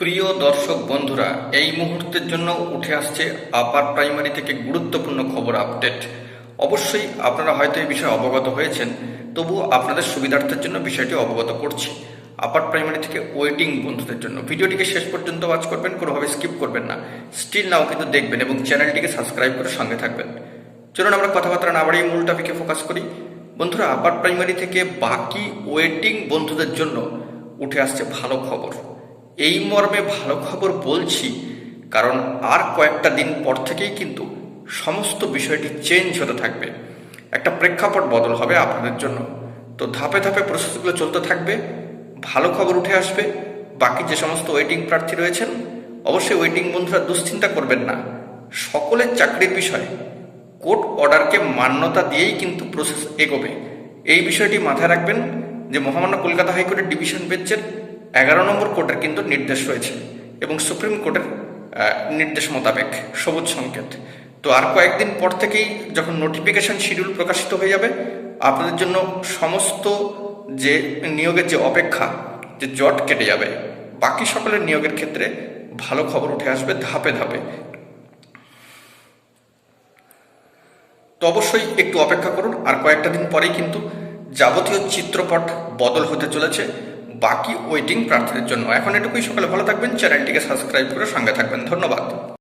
প্রিয় দর্শক বন্ধুরা, এই মুহূর্তের জন্য উঠে আসছে আপার প্রাইমারি থেকে গুরুত্বপূর্ণ খবর আপডেট অবশ্যই আপনারা হয়তো এই বিষয়ে অবগত হয়েছেন, তবু আপনাদের সুবিধার্থের জন্য বিষয়টি অবগত করছি। আপার প্রাইমারি থেকে ওয়েটিং বন্ধুদের জন্য। ভিডিওটিকে শেষ পর্যন্ত ওয়াচ করবেন, কোনোভাবে স্কিপ করবেন না। স্টিল নাও কিন্তু দেখবেন এবং চ্যানেলটিকে সাবস্ক্রাইব করে সঙ্গে থাকবেন। চলুন আমরা কথাবার্তা না বাড়িয়ে মূল টপিকে ফোকাস করি। বন্ধুরা, আপার প্রাইমারি থেকে বাকি ওয়েটিং বন্ধুদের জন্য উঠে আসছে ভালো খবর। এই মর্মে ভালো খবর বলছি, কারণ আর কয়েকটা দিন পর থেকেই কিন্তু সমস্ত বিষয়টি চেঞ্জ হতে থাকবে। একটা প্রেক্ষাপট বদল হবে আপনাদের জন্য। তো ধাপে ধাপে প্রসেসগুলো চলতে থাকবে, ভালো খবর উঠে আসবে, বাকি যে সমস্ত ওয়েটিং প্রার্থী রয়েছেন, অবশ্যই ওয়েটিং বন্ধুরা দুশ্চিন্তা করবেন না। সকলের চাকরির বিষয়ে, কোর্ট অর্ডারকে মান্যতা দিয়েই কিন্তু প্রসেস এগোবে। এই বিষয়টি মাথায় রাখবেন যে মহামান্য কলকাতা হাইকোর্টের ডিভিশন বেঞ্চের এগারো নম্বর কোর্টের কিন্তু নির্দেশ রয়েছে এবং সুপ্রিম কোর্টের নির্দেশ মোতাবেক সবুজ সংকেত। তো আর কয়েকদিন পর থেকেই যখন নোটিফিকেশন শিডিউল প্রকাশিত হয়ে যাবে, আপনাদের জন্য সমস্ত যে নিয়োগের যে অপেক্ষা, যে জট কেটে যাবে, বাকি সকলের নিয়োগের ক্ষেত্রে ভালো খবর উঠে আসবে ধাপে ধাপে। তো অবশ্যই একটু অপেক্ষা করুন, আর কয়েকটা দিন পরেই কিন্তু যাবতীয় চিত্রপট বদল হতে চলেছে। বাকি ওয়েটিং প্রার্থীদের জন্য। এখন এটুকুই, সকালে ভালো থাকবেন, চ্যানেলটিকে সাবস্ক্রাইব করে সঙ্গে থাকবেন। ধন্যবাদ।